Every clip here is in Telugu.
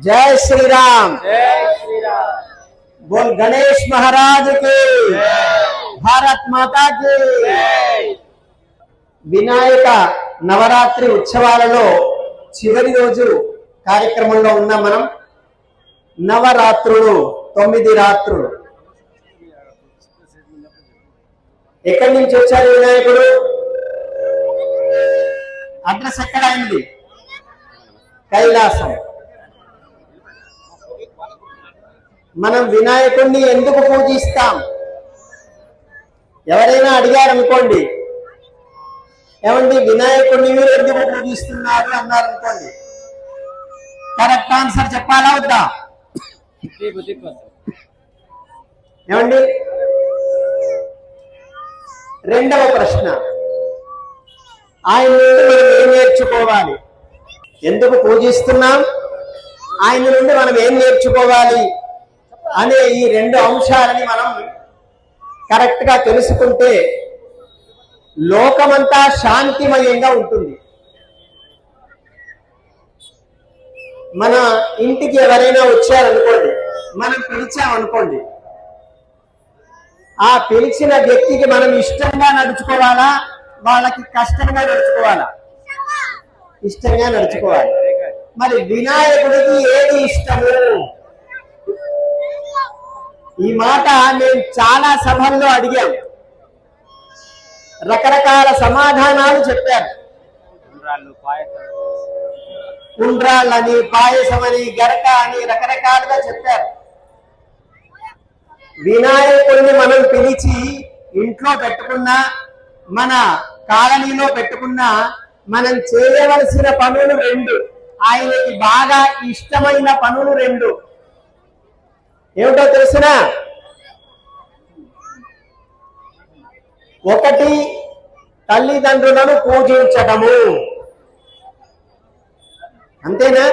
जय श्री राम जय श्री राम बोल गणेश महाराज की భారత్ మాతా కి వినాయక నవరాత్రి ఉత్సవాలలో చివరి రోజు కార్యక్రమంలో ఉన్నాం మనం నవరాత్రులు తొమ్మిది రాత్రులు ఎక్కడి నుంచి వచ్చారు వినాయకుడు అడ్రస్ ఎక్కడ అయింది కైలాసం మనం వినాయకుడిని ఎందుకు పూజిస్తాం? ఎవరైనా అడిగారు అనుకోండి ఏమండి వినాయకుడిని మీరు ఎందుకు పూజిస్తున్నారు అన్నారు అనుకోండి కరెక్ట్ ఆన్సర్ చెప్పాలా వద్దా? ఏమండి? రెండవ ప్రశ్న. ఆయన నుండి మనం ఏం నేర్చుకోవాలి? ఎందుకు పూజిస్తున్నాం? ఆయన నుండి మనం ఏం నేర్చుకోవాలి? అనే ఈ రెండు అంశాలని మనం కరెక్ట్గా తెలుసుకుంటే లోకమంతా శాంతిమయంగా ఉంటుంది. మన ఇంటికి ఎవరైనా వచ్చారనుకోండి మనం పిలిచామనుకోండి ఆ పిలిచిన వ్యక్తికి మనం ఇష్టంగా నడుచుకోవాలా? వాళ్ళకి కష్టంగా నడుచుకోవాలా? ఇష్టంగా నడుచుకోవాలి. మరి వినాయకుడికి ఏది ఇష్టము? ఈ మాట మేము చాలా సభల్లో అడిగాం. రకరకాల సమాధానాలు చెప్పారు. ఉండ్రాళ్ళని పాయసం అని గరక అని రకరకాలుగా చెప్పారు. వినాయకుడిని మనం పిలిచి ఇంట్లో పెట్టుకున్నా మన కాలనీలో పెట్టుకున్నా మనం చేయవలసిన పనులు రెండు. ఆయనకి బాగా ఇష్టమైన పనులు రెండు. ఏమిటో తెలుసునా? ఒకటి తల్లిదండ్రులను పూజించటము. అంతేనా?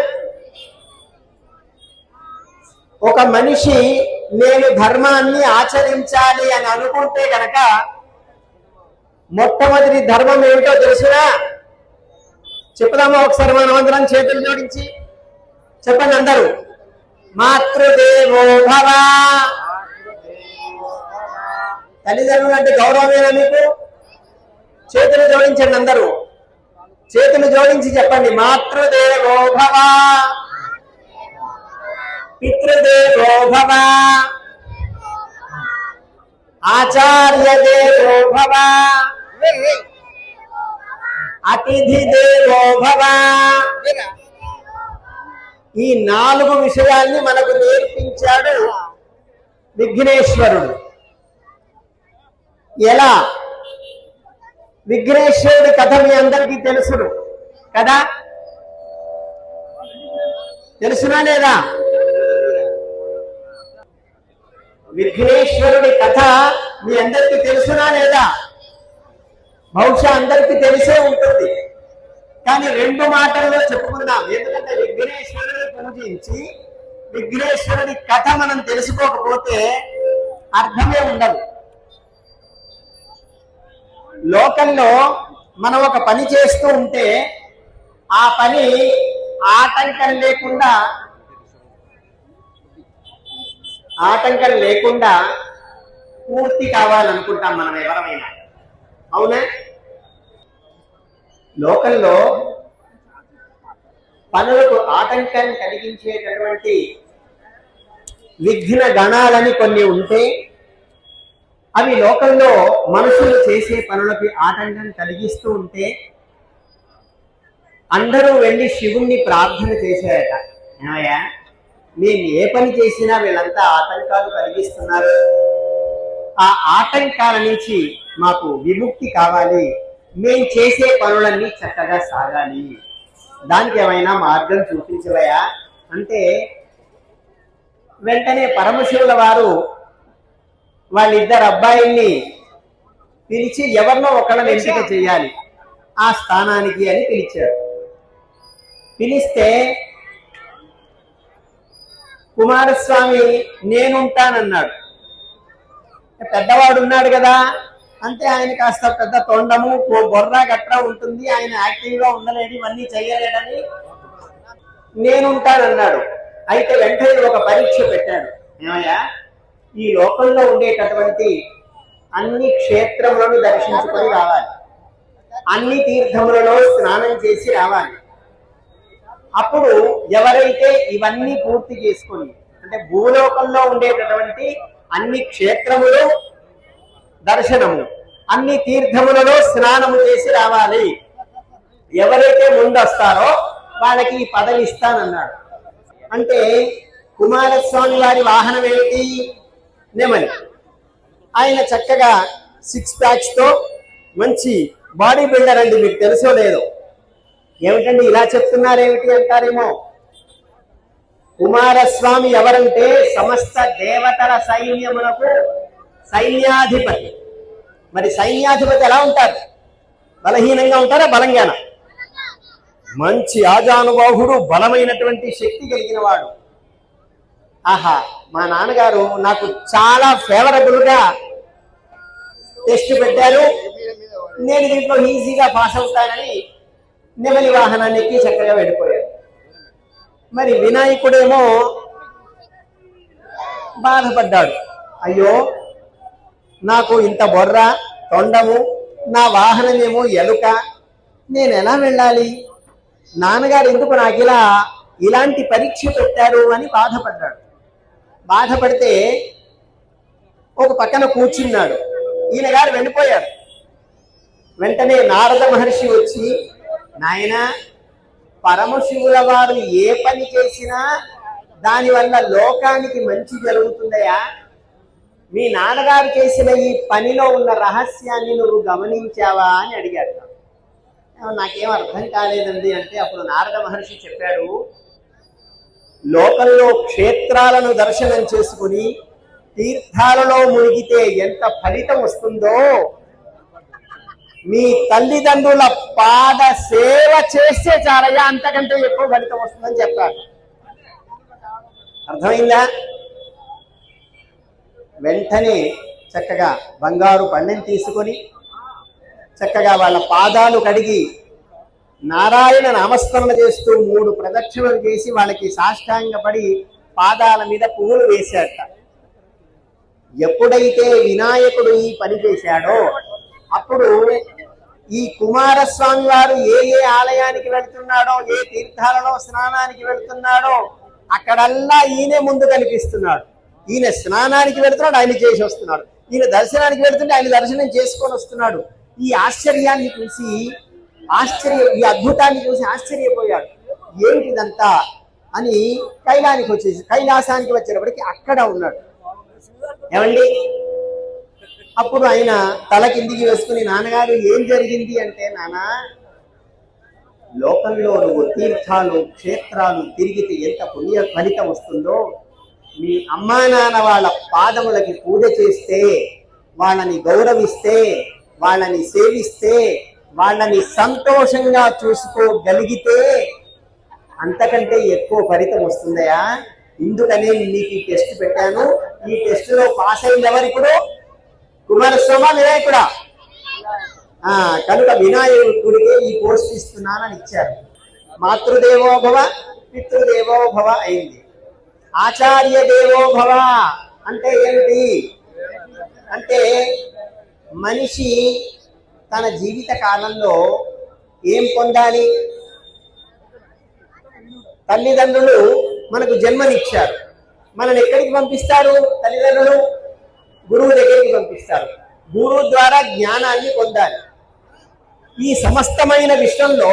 ఒక మనిషి నేను ధర్మాన్ని ఆచరించాలి అని అనుకుంటే గనక మొట్టమొదటి ధర్మం ఏమిటో తెలుసునా? చెప్పుదామా ఒకసారి మనం అందరం చేతులు జోడించి. చెప్పండి అందరూ. మాతృదేవో భవ. తల్లిదండ్రులు అంటే గౌరవమేనా మీకు? చేతులు జోడించండి అందరూ. చేతులు జోడించి చెప్పండి మాతృదేవో భవ. పితృదేవో భవ. ఆచార్య దేవో భవ. అతిథి దేవో భవ. ఈ నాలుగు విషయాల్ని మనకు నేర్పించాడు విఘ్నేశ్వరుడు. ఎలా? విఘ్నేశ్వరుడి కథ మీ అందరికీ తెలుసును. కదా? తెలుసునా లేదా? విఘ్నేశ్వరుడి కథ మీ అందరికీ తెలుసునా లేదా? బహుశా అందరికీ తెలిసే ఉంటుంది. కానీ రెండు మాటల్లో చెప్పుకుందాం. ఎందుకంటే విఘ్నేశ్వరుడు పూజించి విఘ్నేశ్వరుడి కథ మనం తెలుసుకోకపోతే అర్థమే ఉండదు. లోకంలో మనం ఒక పని చేస్తూ ఉంటే ఆ పని ఆటంకం లేకుండా ఆటంకం లేకుండా పూర్తి కావాలనుకుంటాం మనం ఎవరమైనా. అవునా? లోకంలో పనులకు ఆటంకాన్ని కలిగించేటటువంటి విఘ్న గణాలని కొన్ని ఉంటే అవి లోకంలో మనుషులు చేసే పనులకి ఆటంకం కలిగిస్తూ ఉంటే అందరూ వెళ్ళి శివుణ్ణి ప్రార్థన చేశారట. ఏమయ్యా? మేము ఏ పని చేసినా వీళ్ళంతా ఆటంకాలు కలిగిస్తున్నారు. ఆ ఆటంకాల నుంచి మాకు విముక్తి కావాలి. మేము చేసే పనులన్నీ చక్కగా సాగాలి. దానికి ఏమైనా మార్గం చూపించవయా? అంటే వెంటనే పరమశివుల వారు వాళ్ళిద్దరు అబ్బాయిల్ని పిలిచి ఎవరినో ఒకళ్ళని ఎంపిక చేయాలి. ఆ స్థానానికి అని పిలిచారు. పిలిస్తే కుమారస్వామి నేనుంటానన్నాడు. పెద్దవాడు ఉన్నాడు కదా అంటే ఆయన కాస్త పెద్ద తొండము బొర్ర గట్రా ఉంటుంది. ఆయన యాక్టివ్గా ఉండలేడు ఇవన్నీ చెయ్యలేడని నేనుంటానన్నాడు అయితే వెంటనే ఒక పరీక్ష పెట్టాడు. ఏమయ్యా? ఈ లోకంలో ఉండేటటువంటి అన్ని క్షేత్రములను దర్శించుకొని రావాలి. అన్ని తీర్థములలో స్నానం చేసి రావాలి. అప్పుడు ఎవరైతే ఇవన్నీ పూర్తి చేసుకొని అంటే భూలోకంలో ఉండేటటువంటి అన్ని క్షేత్రములు దర్శనము. అన్ని తీర్థములలో స్నానము చేసి రావాలి. ఎవరైతే ముందొస్తారో వాళ్ళకి ఈ పదవి ఇస్తానన్నాడు అంటే కుమారస్వామి వారి వాహనం ఏమిటి? నెమలి. ఆయన చక్కగా సిక్స్ ప్యాక్స్తో మంచి బాడీ బిల్డర్ అండి మీకు తెలుసో లేదో. ఏమిటండి ఇలా చెప్తున్నారేమిటి అంటారేమో? కుమారస్వామి ఎవరంటే సమస్త దేవతల సైన్యములకు సైన్యాధిపతి. మరి సైన్యాధిపతి ఎలా ఉంటారు? బలహీనంగా ఉంటారా? బలంగానా? మంచి ఆజానుబాహుడు బలమైనటువంటి శక్తి కలిగిన వాడు ఆహా మా నాన్నగారు నాకు చాలా ఫేవరబుల్గా టెస్ట్ పెట్టారు. నేను దీంట్లో ఈజీగా పాస్ అవుతానని నెమలి వాహనాన్ని ఎక్కి చక్కగా వెళ్ళిపోయాడు మరి వినాయకుడేమో బాధపడ్డాడు. అయ్యో నాకు ఇంత బొర్ర తొండము నా వాహనమేమో ఎలుక నేను ఎలా వెళ్ళాలి? నాన్నగారు ఎందుకు నాకు ఇలా ఇలాంటి పరీక్ష పెట్టారు అని బాధపడ్డాడు. బాధపడితే ఒక పక్కన కూర్చున్నాడు. ఈయన గారు వెళ్ళిపోయాడు వెంటనే నారద మహర్షి వచ్చి నాయన పరమశివుల వారు ఏ పని చేసినా దానివల్ల లోకానికి మంచి జరుగుతుందయా? మీ నాన్నగారు చేసిన ఈ పనిలో ఉన్న రహస్యాన్ని నువ్వు గమనించావా అని అడిగాడు. నాకేం అర్థం కాలేదండి అంటే అప్పుడు నారద మహర్షి చెప్పాడు లోకంలో క్షేత్రాలను దర్శనం చేసుకుని తీర్థాలలో మునిగితే ఎంత ఫలితం వస్తుందో మీ తల్లిదండ్రుల పాద సేవ చేస్తే చాలయ్యా అంతకంటే ఎక్కువ ఫలితం వస్తుందని చెప్పారు అర్థమైందా? వెంటనే చక్కగా బంగారు పండెని తీసుకొని చక్కగా వాళ్ళ పాదాలు కడిగి నారాయణ నామస్మరణ చేస్తూ మూడు ప్రదక్షిణలు చేసి వాళ్ళకి సాష్టాంగపడి పాదాల మీద పువ్వులు వేశాట ఎప్పుడైతే వినాయకుడు ఈ పని చేశాడో అప్పుడు ఈ కుమారస్వామి వారు ఏ ఏ ఆలయానికి వెళ్తున్నాడో ఏ తీర్థాలలో స్నానానికి వెళ్తున్నాడో అక్కడల్లా ఈయనే ముందు కనిపిస్తున్నాడు. ఈయన స్నానానికి వెళుతున్నాడు ఆయన చేసి వస్తున్నాడు. ఈయన దర్శనానికి వెళుతుంటే ఆయన దర్శనం చేసుకొని వస్తున్నాడు. ఈ ఆశ్చర్యాన్ని చూసి ఆశ్చర్య ఈ అద్భుతాన్ని చూసి ఆశ్చర్యపోయాడు. ఏంటిదంతా అని కైలానికి వచ్చేసి కైలాసానికి వచ్చేటప్పటికి అక్కడ ఉన్నాడు. ఏమండి? అప్పుడు ఆయన తల కిందికి వేసుకుని నాన్నగారు ఏం జరిగింది అంటే నానా లోకంలో నువ్వు తీర్థాలు క్షేత్రాలు తిరిగితే ఎంత పుణ్య ఫలితం వస్తుందో మీ అమ్మా నాన్న వాళ్ళ పాదములకి పూజ చేస్తే వాళ్ళని గౌరవిస్తే వాళ్ళని సేవిస్తే వాళ్ళని సంతోషంగా చూసుకోగలిగితే అంతకంటే ఎక్కువ ఫలితం వస్తుందయా? ఇందుకనే నీకు ఈ టెస్ట్ పెట్టాను. ఈ టెస్ట్లో పాస్ అయింది ఎవరు ఇప్పుడు? వినాయకుడా? ఆ కనుక వినాయకుడికే ఈ పోస్ట్ ఇస్తున్నానని ఇచ్చారు. మాతృదేవోభవ పితృదేవోభవ అయింది. ఆచార్య దేవో భవ. అంటే ఏమిటి అంటే మనిషి తన జీవిత కాలంలో ఏం పొందాలి? తల్లిదండ్రులు మనకు జన్మనిచ్చారు. మనల్ని ఎక్కడికి పంపిస్తారు తల్లిదండ్రులు? గురువు దగ్గరికి పంపిస్తారు. గురువు ద్వారా జ్ఞానాన్ని పొందాలి. ఈ సమస్తమైన విశ్వంలో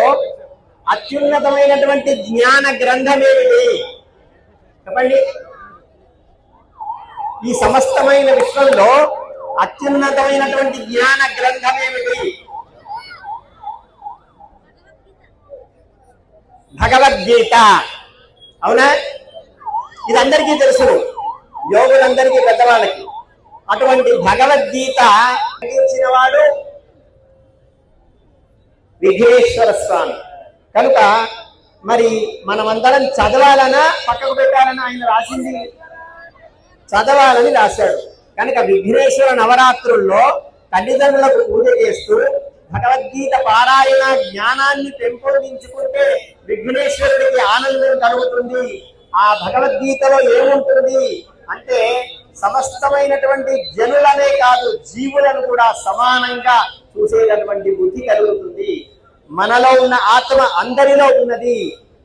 అత్యున్నతమైనటువంటి జ్ఞాన గ్రంథం ఏమిటి? చెప్పండి. ఈ సమస్తమైన విశ్వంలో అత్యున్నతమైనటువంటి జ్ఞాన గ్రంథం ఏమిటి? భగవద్గీత. అవునా? ఇది అందరికీ తెలుసు యోగులందరికీ పెద్దవాళ్ళకి. అటువంటి భగవద్గీత రచించిన వాడు విఘ్నేశ్వర స్వామి. కనుక మరి మనమందరం చదవాలనా? పక్కకు పెట్టాలనా? ఆయన రాసింది. చదవాలని రాశాడు. కనుక విఘ్నేశ్వర నవరాత్రుల్లో తల్లిదండ్రులకు పూజ చేస్తూ భగవద్గీత పారాయణ జ్ఞానాన్ని పెంపొందించుకుంటే విఘ్నేశ్వరుడికి ఆనందం కలుగుతుంది. ఆ భగవద్గీతలో ఏముంటుంది? అంటే సమస్తమైనటువంటి జనులనే కాదు జీవులను కూడా సమానంగా చూసేటటువంటి బుద్ధి కలుగుతుంది. మనలో ఉన్న ఆత్మ అందరిలో ఉన్నది.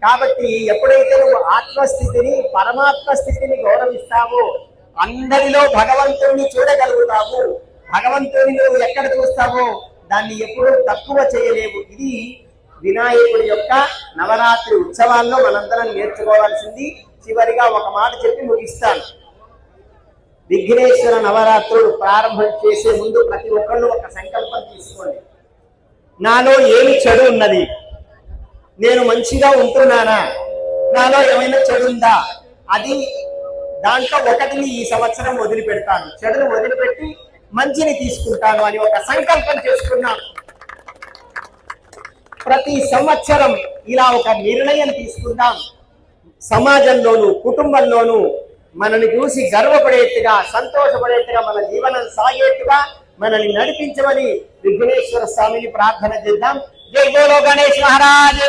కాబట్టి ఎప్పుడైతే నువ్వు ఆత్మస్థితిని పరమాత్మ స్థితిని గౌరవిస్తావో అందరిలో భగవంతుడిని చూడగలుగుతావు. భగవంతుడిని నువ్వు ఎక్కడ చూస్తావో దాన్ని ఎప్పుడూ తక్కువ చేయలేవు. ఇది వినాయకుడి యొక్క నవరాత్రి ఉత్సవాల్లో మనందరం నేర్చుకోవాల్సింది. చివరిగా ఒక మాట చెప్పి ముగిస్తాను. విఘ్నేశ్వర నవరాత్రులు ప్రారంభం చేసే ముందు ప్రతి ఒక్కళ్ళు ఒక సంకల్పం తీసుకోండి. నాలో ఏమి చెడు ఉన్నది? నేను మంచిగా ఉంటున్నానా? నాలో ఏమైనా చెడు ఉందా? అది దాంట్లో ఒకటిని ఈ సంవత్సరం వదిలిపెడతాను. చెడును వదిలిపెట్టి మంచిని తీసుకుంటాను అని ఒక సంకల్పం చేసుకున్నాను ప్రతి సంవత్సరం ఇలా ఒక నిర్ణయం తీసుకుందాం. సమాజంలోను కుటుంబంలోనూ మనల్ని చూసి గర్వపడేట్టుగా సంతోషపడేట్టుగా మన జీవనం సాగేట్టుగా మనల్ని నడిపించమని విఘ్నేశ్వర స్వామిని ప్రార్థన చేద్దాం జై బోలో గణేష్ మహారాజ్